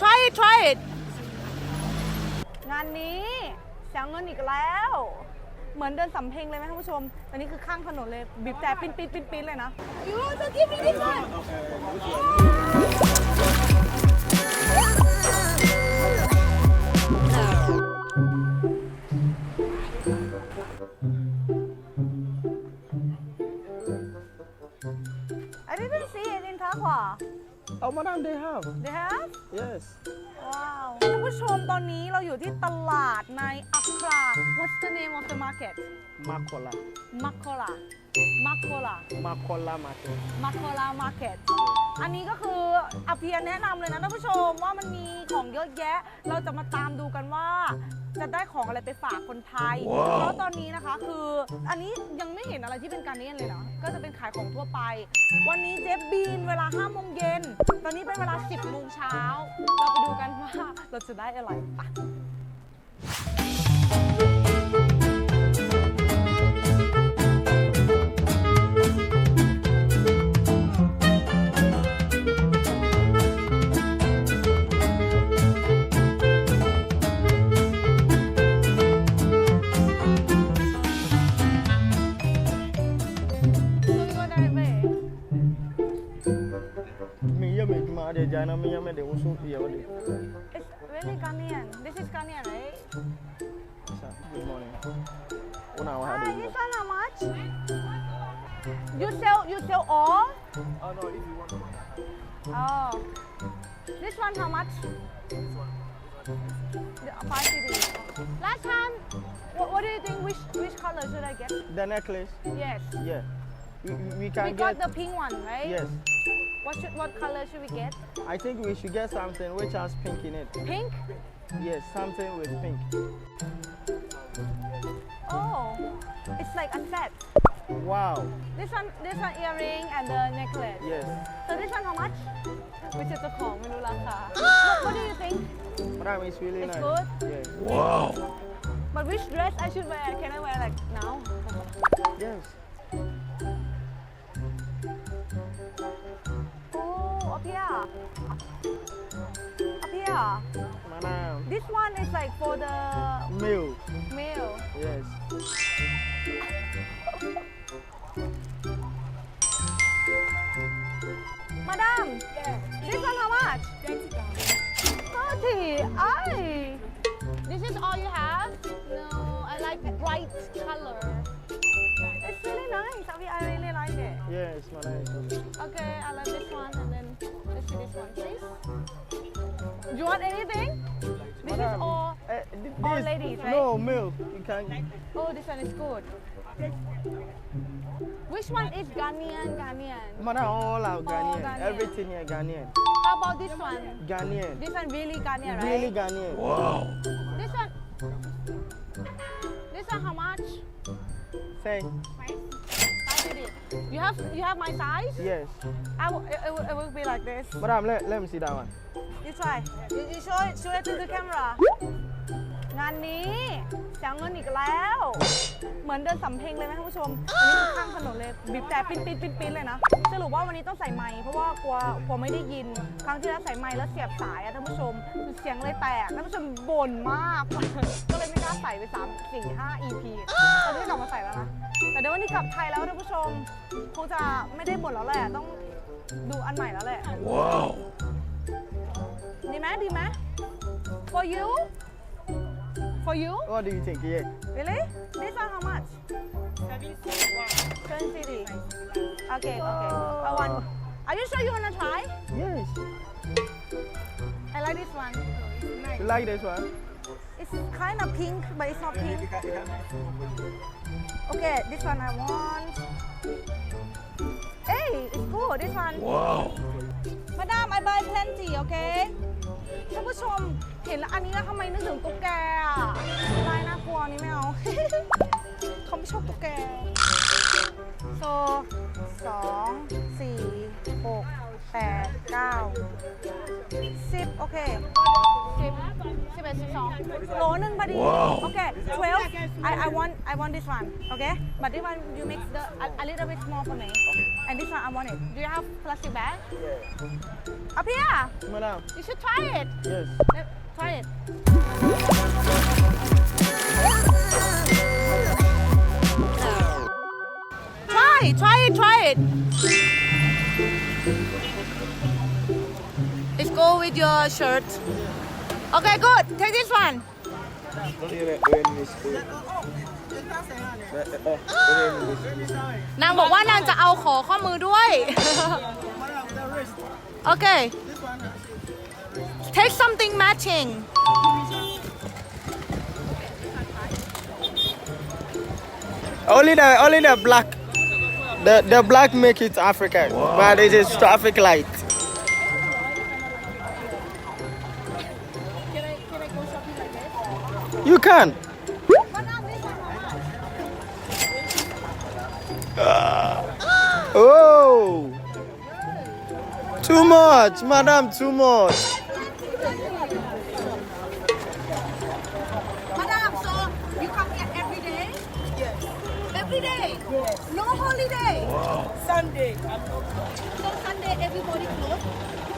try it try it งานนี้เสียเงินอีกแล้ว เหมือนเดินสำเพ็งเลยไหมท่านผู้ชมตอนนี้คือข้างถนนเลย บีบแต่ปิ้นปิ้นปิ้นปิ้นเลยนะยูจะกินไม่ได้ไหม I didn't see it in Taqwa Oh, madam, they have. they have Yes. ว้าวท่านผู้ชมตอนนี้เราอยู่ที่ตลาดในอัครา What's the name of the market Makola. มัคโคลามัคโคลา Makola market. มัคโคลามาร์เก็ตอันนี้ก็คืออาเพียนแนะนำเลยนะท่านผู้ชมว่ามันมีของเยอะแยะ เราจะมาตามดูกันว่า จะได้ของอะไรไปฝากคนไทย แล้วตอนนี้นะคะคืออันนี้ยังไม่ เห็นอะไรที่เป็นการเนียนเลยเนะก็จะเป็นขายของทั่วไป วันนี้เจฟบีนเวลา5โมงเย็น ตอนนี้เป็นเวลา 10โมงเช้า เราไปดูกันว่าเราจะได้อะไรไปะ me juma de jana me yeah me de usu It's really Ghanaian. This is Ghanaian, right? Good morning. Una wa Hi, this one how much? You sell you sell all? Oh no, if you want. One. Oh. This one how much? The Five cities. Last time, what, what do you think? Which which color should I get? The necklace. Yes. Yeah. We, we, can We get. got the pink one, right? Yes. What should, what color should we get? I think we should get something which has pink in it. Pink? Yes, something with pink. Oh, it's like a set. Wow. This one, this one earring and the necklace. Yes. So this one how much? Which is the kong, we what, what do you think? Madam, it's really it's nice. It's good? Yes. Wow. But which dress I should wear? Can I wear like now? yes. Up here. Madam. This one is like for the Milk. male. Yes. Madam, this one how much? 30. Aye. This is all you have? No, I like bright color. It's really nice. Avi, I really like it. Yes, madam. Okay, I like this one Do you want anything? This is all. eh, th- all ladies, right? No, milk. You can. Oh, this one is good. Which one is Ghanaian? Ghanaian. Madam, all are Ghanaian. Ghanaian. Everything here Ghanaian. How about this one? Ghanaian. This one really Ghanaian, right? Really Ghanaian. Wow. This one. This one how much? Say I did it. You have you have my size? yes. I it, it will, it be like this. Madam, let, let me see that one. You try. You, you show it show it to the camera. งานนี้เสียเงินอีกแล้ว เหมือนเดินสำเพ็งเลยไหมท่านผู้ชมอันนี้คือข้างถนนเลยบีบแต่ปิ้นปิ้นปิ้นปิ้นเลยนะสรุปว่าวันนี้ต้องใส่ไมค์เพราะว่ากลัวกลัวไม่ได้ยิน ครั้งที่แล้วใส่ไมค์แล้วเสียบสายอะท่านผู้ชมเสียงเลยแตกท่านผู้ชมบ่นมาก ก็เลยไม่กล้าใส่ไปสามสี่ห้า EP ตอนนี้กลับมาใส่แล้วนะแต่เดี๋ยววันนี้กลับไทยแล้วท่านผู้ชมคงจะไม่ได้บ่นแล้วแหละต้องดูอันใหม่แล้วแหละดีไหมดีไหม for you for you? What do you think? Yeah. really? This one how much? Seven city okay okay. Oh, I want oh. are you sure you wanna try? Yes. I like this one. You like this one? it's kind of pink but it's not pink. okay this one I want. Hey it's good this one. Wow. Madam I buy plenty okay ท่านผู้ชมเห็นแล้วอันนี้แล้วทำไมนึกถึงตุ๊กแกอะลายน่ากลัวนี่ไม่เอา เขาไม่ชอบตุ๊กแก โซสองสี่หก แปดเก้าสิบโอเคสิบสิบ เป็นสิบสองโลนึงพอดีโอเค 12 I I want I want this one okay but this one you mix the a, a little bit small for me and this one I want it do you have plastic bag up here Madam, you should try it yes. Let- try it try try it try it go with your shirt. Okay, good. Take this one. นางบอกว่านางจะเอาขอข้อมือด้วย โอเค Take something matching. Only the only the black. The the black make it African, but it is traffic light. You can. Ah. Oh. Too much, madam, too much. Madam, so you come here every day? Yes. Every day? Yes. No holiday? Sunday, So Sunday everybody close?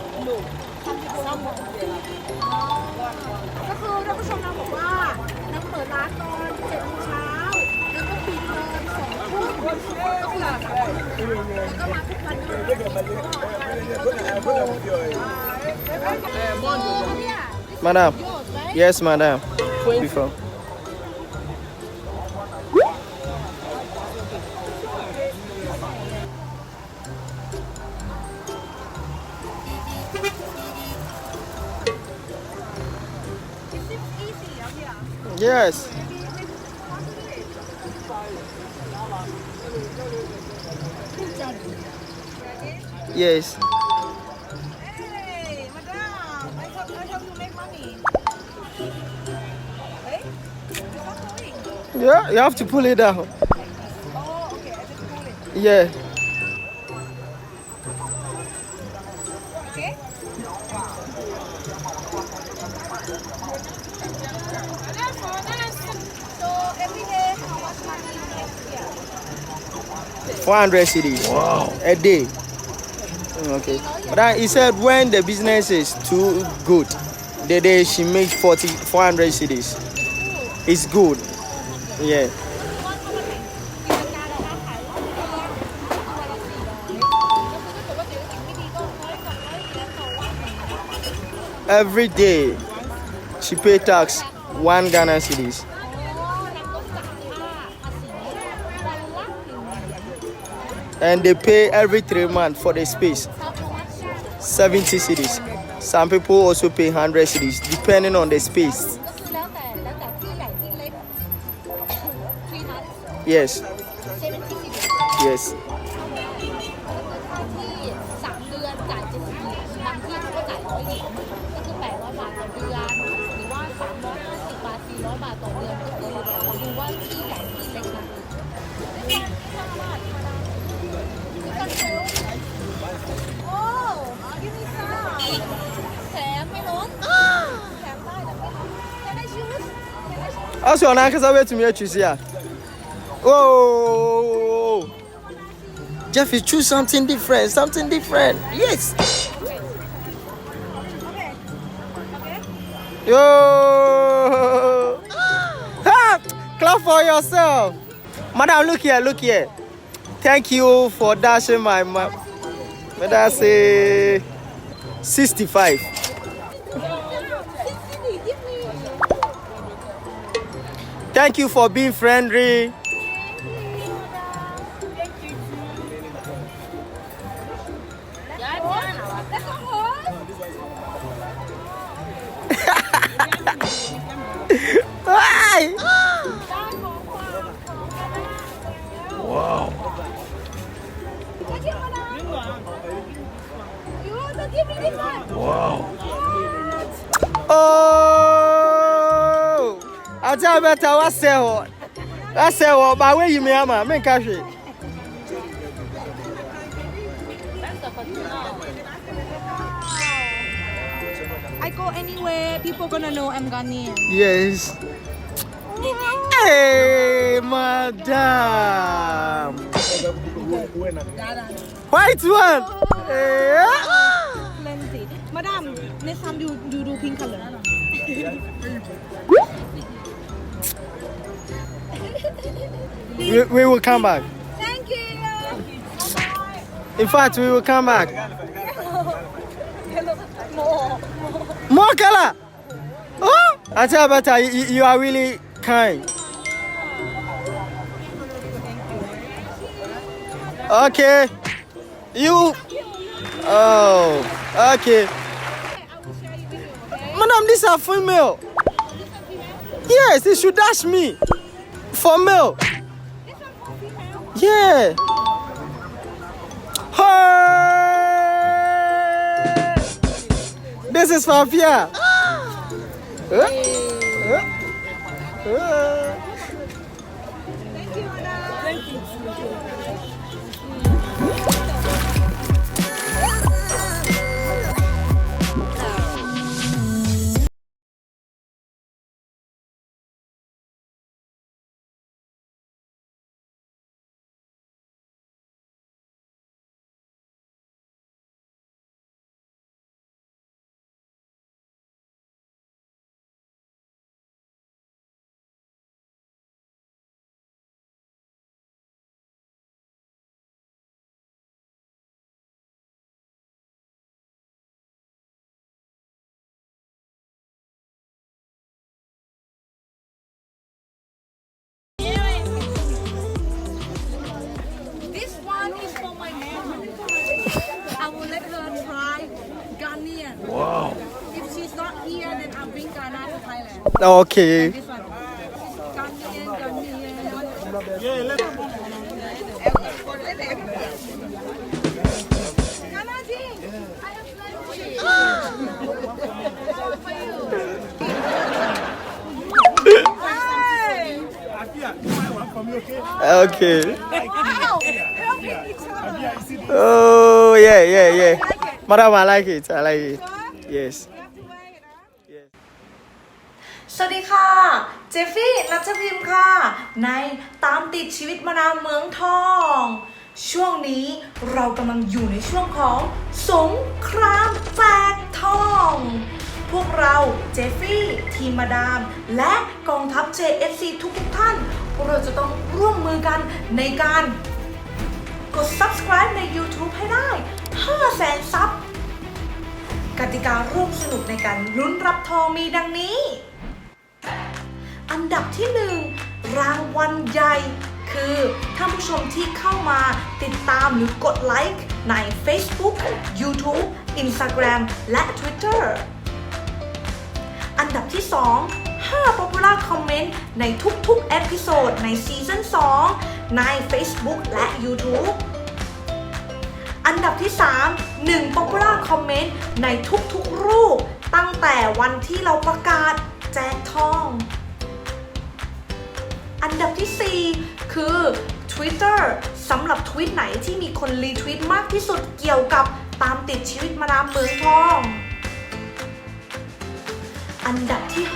ก็คือท่านผู้ชมนางบอกว่านางเปิดร้านตอนเจ็ดโมงเช้าแล้วก็ปิดตอนสองทุ่มก็คือแล้วก็มาทุกวันเลยเนี่ย Madam. yours right Yes, madam. Before. Yes. Yes. Hey, madam, I I you make money. Hey. Yeah, you have to pull it down. Oh, okay, I just pull it. Yeah. Okay? So every day, how much money you make here? 400 cities. wow. a day. Mm, okay. But I, he said when the business is too good, the day she makes 40, 400 cities, It's good. Yeah. Every day, she pay tax one Ghana cedis. and they pay every three months for the space. 70 cities. Some people also pay 100 cities depending on the space. Yes. Yes. Ankle way to me choose here? Oh, Jeffy, choose something different. Something different. Yes. Yo. ha! Clap for yourself. Madam, look here, look here. Thank you for dashing my. May I say 65. Thank you for being friendly. Hi. Oh. I tell better what say what. I say what, you me ama, me cash it. I I go anywhere people gonna know I'm Ghanaian Yes. Hey, madam. White one. Eh? plenty Madam next time you you do pink color We, we will come back. Thank you In fact, we will come back. more More color. Oh, I tell you, better. You, you are really kind. Okay. You. Oh. Okay. Madam, these are female. Yes, they should dash me. For milk. Yeah. Hey! This is for Fia. Huh? Huh? Huh? Wow. If she's not here, then I'll bring Ghana to Thailand. Okay. This one. Ghanaian, Ghanaian. Ghana ji, I have plenty. Okay. Wow. Helping each other. Oh, yeah, yeah, yeah. Madam, I like it. I like it. Yes. สวัสดีค่ะ เจฟฟี่นัชพิมพ์ค่ะ ในตามติดชีวิตมานาวเมืองทอง ช่วงนี้เรากำลังอยู่ในช่วงของสงครามแจกทอง พวกเราเจฟฟี่ ทีมมาดาม และกองทัพ JFC ทุกทุกท่าน เราจะต้องร่วมมือกันในการกด subscribe ใน YouTube ให้ได้5แสนซับ กติการ่วมสนุกในการลุ้นรับทองมีดังนี้ อันดับที่หนึ่งรางวัลใหญ่ คือท่านผู้ชมที่เข้ามาติดตามหรือกดไลค์ใน Facebook YouTube Instagram และ Twitter อันดับที่ 2 5 Popular Comment ในทุกๆ เอพิโซดในซีซั่น2ใน Facebook และ YouTube อันดับที่ 3 1 Popular Comment ในทุกๆรูป ตั้งแต่วันที่เราประกาศแจกทอง อันดับที่ 4 คือ Twitter สำหรับทวีตไหนที่มีคนรีทวีตมากที่สุดเกี่ยวกับตามติดชีวิตมาดามเมืองทอง อันดับที่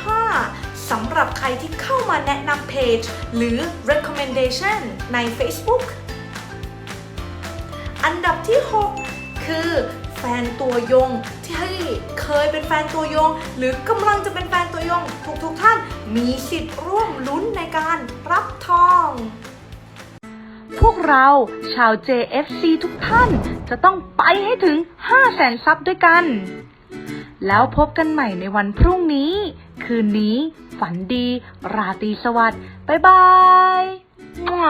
5สำหรับใครที่เข้ามาแนะนำเพจหรือ recommendation ใน Facebook อันดับที่ 6 คือแฟนตัวยงที่เคยเป็นแฟนตัวยง หรือกำลังจะเป็นแฟนตัวยง ทุกๆทท่านมีสิทธิ์ร่วมลุ้นในการรับทอง พวกเราชาว JFC ทุกท่านจะต้องไปให้ถึง 5 แสนซับด้วยกัน แล้วพบกันใหม่ในวันพรุ่งนี้ คืนนี้ ฝันดี ราตรีสวัสดิ์บ๊ายบายมั่ว